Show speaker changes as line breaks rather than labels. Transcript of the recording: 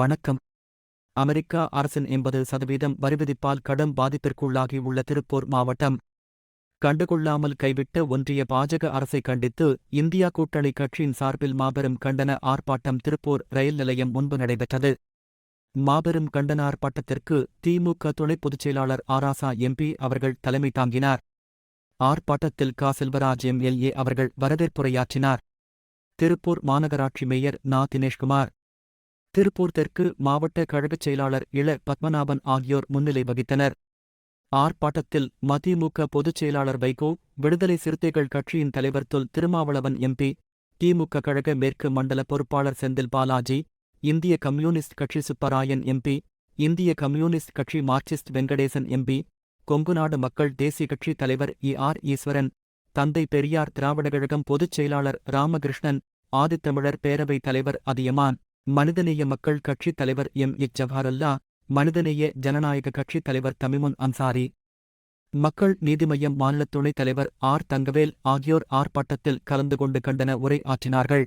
வணக்கம். அமெரிக்கா அரசின் எண்பது சதவீதம் வரிவிதிப்பால் கடும் பாதிப்பிற்குள்ளாகியுள்ள திருப்பூர் மாவட்டம். கண்டுகொள்ளாமல் கைவிட்ட ஒன்றிய பாஜக அரசை கண்டித்து இந்தியா கூட்டணி கட்சியின் சார்பில் மாபெரும் கண்டன ஆர்ப்பாட்டம் திருப்பூர் ரயில் நிலையம் முன்பு நடைபெற்றது. மாபெரும் கண்டன ஆர்ப்பாட்டத்திற்கு திமுக துணை பொதுச் செயலாளர் ஆராசா எம்பி அவர்கள் தலைமை தாங்கினார். ஆர்ப்பாட்டத்தில் கா. செல்வராஜ் எம்எல்ஏ அவர்கள் வரவேற்புரையாற்றினார். திருப்பூர் மாநகராட்சி மேயர் நா. தினேஷ்குமார். திருப்பூர் தெற்கு மாவட்ட கழகச் செயலாளர் இள. பத்மநாபன் ஆகியோர் முன்னிலை வகித்தனர். ஆர்ப்பாட்டத்தில் மதிமுக பொதுச் செயலாளர் வைகோ விடுதலை சிறுத்தைகள் கட்சியின் தலைவர் தொல். திருமாவளவன் எம்பி திமுக கழக மேற்கு மண்டல பொறுப்பாளர் செந்தில் பாலாஜி இந்திய கம்யூனிஸ்ட் கட்சி சுப்பராயன் எம்பி இந்திய கம்யூனிஸ்ட் கட்சி மார்க்சிஸ்ட் வெங்கடேசன் எம்பி கொங்குநாடு மக்கள் தேசிய கட்சி தலைவர் இ. ஆர். ஈஸ்வரன் தந்தை பெரியார் திராவிடக் கழகம் பொதுச் செயலாளர் ராமகிருஷ்ணன் ஆதித்தமிழர் பேரவைத் தலைவர் அதியமான் மனிதநேய மக்கள் கட்சித் தலைவர் எம். இச் ஜவஹருல்லா மனிதநேய ஜனநாயக கட்சித் தலைவர் தமிமுன் அன்சாரி. மக்கள் நீதி மய்யம் மாநில துணைத் தலைவர் ஆர். தங்கவேல் ஆகியோர் ஆர்ப்பாட்டத்தில் கலந்து கொண்டு கண்டன உரை ஆற்றினார்கள்.